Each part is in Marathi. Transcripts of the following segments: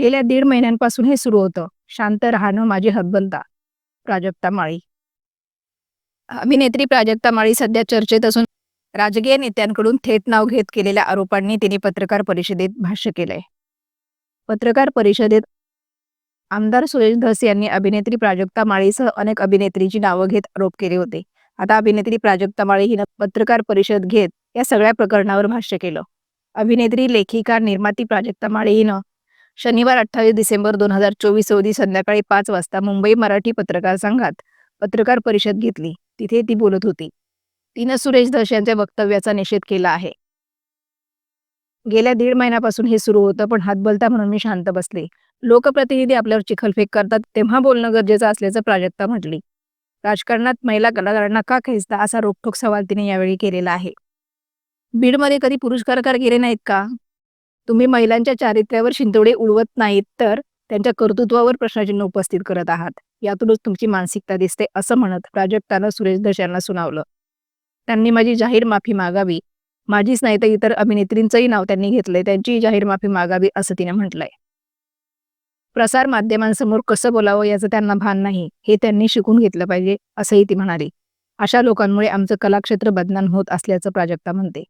गेल्या दीड महिन्यांपासून हे सुरू होतं. शांत राहणं माझी हतबलता प्राजक्ता माळी. अभिनेत्री प्राजक्ता माळी सध्या चर्चेत असून राजकीय नेत्यांकडून थेट नाव घेत केलेल्या आरोपांनी तिने पत्रकार परिषदेत भाष्य केलंय. पत्रकार परिषदेत आमदार सुरेश धस यांनी अभिनेत्री प्राजक्ता माळीसह अनेक अभिनेत्रीची नावं घेत आरोप केले होते. आता अभिनेत्री प्राजक्ता माळी हिनं पत्रकार परिषद घेत या सगळ्या प्रकरणावर भाष्य केलं. अभिनेत्री लेखिका निर्माती प्राजक्ता माळी हिनं शनिवार अठ्ठावीस डिसेंबर दोन हजार चोवीस रोजी संध्याकाळी पाच वाजता मुंबई मराठी पत्रकार संघात पत्रकार परिषद घेतली. तिथे ती बोलत होती. तिनं सुरेश धस यांच्या वक्तव्याचा निषेध केला आहे. गेल्या दीड महिन्यापासून हे सुरू होतं पण हातबलता म्हणून मी शांत बसले. लोकप्रतिनिधी आपल्यावर चिखलफेक करतात तेव्हा बोलणं गरजेचं असल्याचं प्राजक्ता म्हटली. राजकारणात महिला कलाकारांना का खेचता असा रोखोक सवाल तिने यावेळी केलेला आहे. बीडमध्ये कधी पुरुष कलाकार गेले नाहीत का? तुम्ही महिलांच्या चारित्र्यावर शिंतोडे उडवत नाहीत तर त्यांच्या कर्तृत्वावर प्रश्नचिन्ह उपस्थित करत आहात. यातूनच तुमची मानसिकता दिसते असं म्हणत प्राजक्तानं सुरेश दश यांना सुनावलं. त्यांनी माझी जाहीर माफी मागावी. माझीच नाही तर इतर अभिनेत्रींचंही नाव त्यांनी घेतलंय त्यांचीही जाहीर माफी मागावी असं तिने म्हटलंय. प्रसार माध्यमांसमोर कसं बोलावं याचं त्यांना भान नाही. हे त्यांनी शिकून घेतलं पाहिजे असंही ती म्हणाली. अशा लोकांमुळे आमचं कलाक्षेत्र बदनाम होत असल्याचं प्राजक्ता म्हणते.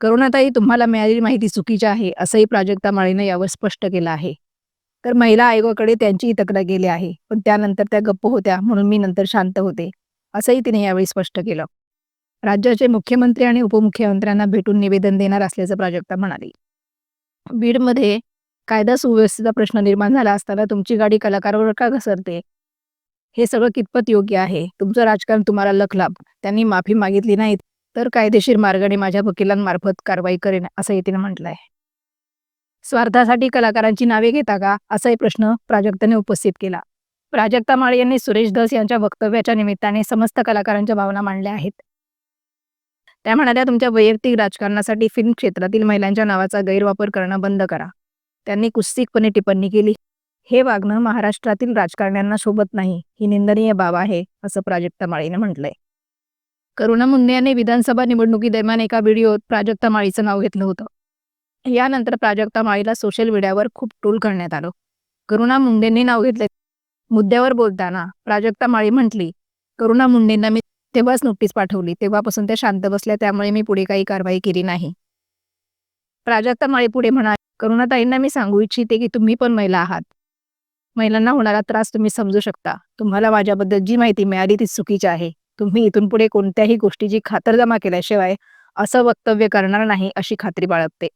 करुणाताई तुम्हाला मिळालेली माहिती चुकीची आहे असंही प्राजक्ता माळीनं यावर स्पष्ट केलं आहे. तर महिला आयोगाकडे त्यांचीही तक्रार गेली आहे पण त्यानंतर त्या गप्प होत्या म्हणून मी नंतर शांत होते असंही तिने यावेळी स्पष्ट केलं. राज्याचे मुख्यमंत्री आणि उपमुख्यमंत्र्यांना भेटून निवेदन देणार असल्याचं प्राजक्ता म्हणाली. बीडमध्ये कायदा सुव्यवस्थेचा प्रश्न निर्माण झाला असताना तुमची गाडी कलाकारावर का घसरते? हे सगळं कितपत योग्य आहे? तुमचं राजकारण तुम्हाला लखलाप त्यांनी माफी मागितली नाही तर कायदेशीर मार्गाने माझ्या वकिलांमार्फत कारवाई करेन असंही तिने म्हटलंय. स्वार्थासाठी कलाकारांची नावे घेता का? असाही प्रश्न प्राजक्ताने उपस्थित केला. प्राजक्ता माळी यांनी सुरेश धस यांच्या वक्तव्याच्या निमित्ताने समस्त कलाकारांच्या भावना मांडल्या आहेत. त्या म्हणाल्या तुमच्या वैयक्तिक राजकारणासाठी फिल्म क्षेत्रातील महिलांच्या नावाचा गैरवापर करणं बंद करा. त्यांनी कुत्सिकपणे टिप्पणी केली. हे वागणं महाराष्ट्रातील राजकारण्यांना शोभत नाही. ही निंदनीय बाब आहे असं प्राजक्ता माळीने म्हटलंय. करुणा मुंडे यांनी विधानसभा निवडणुकीदरम्यान एका व्हिडिओत प्राजक्ता माळीचं नाव घेतलं होतं. यानंतर प्राजक्ता माळीला सोशल मीडियावर खूप ट्रोल करण्यात आलं. करुणा मुंडेंनी नाव घेतले. मुद्द्यावर बोलताना प्राजक्ता माळी म्हटली करुणा मुंडेंना मी तेव्हाच नोटीस पाठवली. तेव्हापासून त्या शांत बसल्या. त्यामुळे मी पुढे काही कारवाई केली नाही. प्राजक्ता माळी पुढे म्हणाली करुणाताईंना मी सांगू इच्छिते की तुम्ही पण महिला आहात. महिलांना होणारा त्रास तुम्ही समजू शकता. तुम्हाला माझ्याबद्दल जी माहिती मिळाली ती चुकीची आहे. तुम्ही इथून पुढे कोणत्याही गोष्टीची खातरजमा केल्याशिवाय असं वक्तव्य करणार नाही अशी खात्री बाळगते.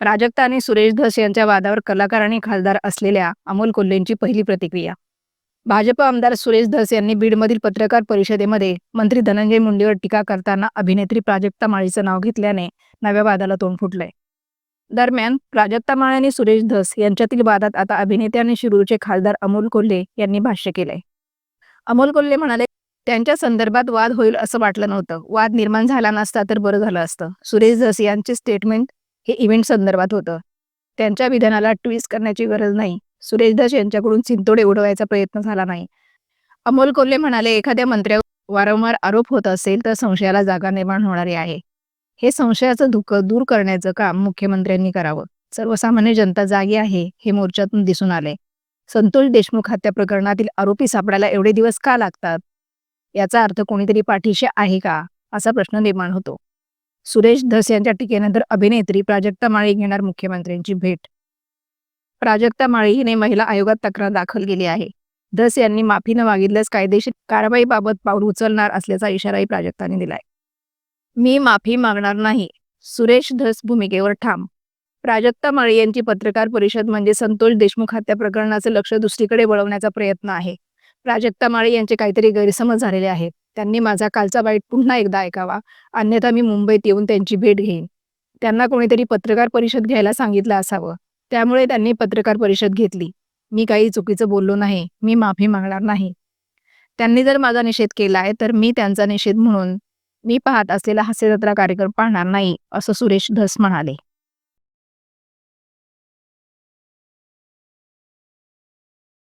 प्राजक्ता आणि सुरेश धस यांच्या वादावर कलाकार आणि खासदार असलेल्या अमोल कोल्हेंची पहिली प्रतिक्रिया. भाजप आमदार सुरेश धस यांनी बीडमधील पत्रकार परिषदेमध्ये मंत्री धनंजय मुंडेवर टीका करताना अभिनेत्री प्राजक्ता माळीचं नाव घेतल्याने नव्या वादाला तोंड फुटलंय. दरम्यान प्राजक्ता माळे आणि सुरेश धस यांच्यातील वादात आता अभिनेते आणि शिरूरचे खासदार अमोल कोल्हे यांनी भाष्य केलंय. अमोल कोल्हे म्हणाले त्यांच्या संदर्भात वाद होईल असं वाटलं नव्हतं. वाद निर्माण झाला नसता तर बरं झालं असतं. सुरेश धस यांचे स्टेटमेंट हे इव्हेंट संदर्भात होतं. त्यांच्या विधानाला ट्विस्ट करण्याची गरज नाही. सुरेश धस यांच्याकडून चिंतोडे उडवायचा प्रयत्न झाला नाही. अमोल कोल्हे म्हणाले एखाद्या मंत्र्यावर वारंवार आरोप होत असेल तर संशयाला जागा निर्माण होणारी आहे. हे संशयाचं धुकं दूर करण्याचं काम मुख्यमंत्र्यांनी करावं. सर्वसामान्य जनता जागी आहे हे मोर्चातून दिसून आले. संतोष देशमुख हत्या प्रकरणातील आरोपी सापडायला एवढे दिवस का लागतात? याचा अर्थ कोणीतरी पाठीशी आहे का असा प्रश्न निर्माण होतो. सुरेश धस यांच्या टीकेनंतर अभिनेत्री प्राजक्ता माळी घेणार मुख्यमंत्र्यांची भेट. प्राजक्ता माळी हिने महिला आयोगात तक्रार दाखल केली आहे. धस यांनी माफी न मागितल्यास कायदेशीर कारवाईबाबत पाऊल उचलणार असल्याचा इशाराही प्राजक्ताने दिलाय. मी माफी मागणार नाही. सुरेश धस भूमिकेवर ठाम. प्राजक्ता माळी यांची पत्रकार परिषद म्हणजे संतोष देशमुख हत्या प्रकरणाचं लक्ष दुसरीकडे वळवण्याचा प्रयत्न आहे. प्राजक्ता माळे यांचे काहीतरी गैरसमज झालेले आहेत. त्यांनी माझा कालचा बाईट पुन्हा एकदा ऐकावा. अन्यथा मी मुंबईत येऊन त्यांची भेट घेईन. त्यांना कोणीतरी पत्रकार परिषद घ्यायला सांगितलं असावं. त्यामुळे त्यांनी पत्रकार परिषद घेतली. मी काही चुकीचं बोललो नाही. मी माफी मागणार नाही. त्यांनी जर माझा निषेध केला आहे तर मी त्यांचा निषेध म्हणून मी पाहत असलेला हास्यजत्रा कार्यक्रम पाहणार नाही असं सुरेश धस म्हणाले.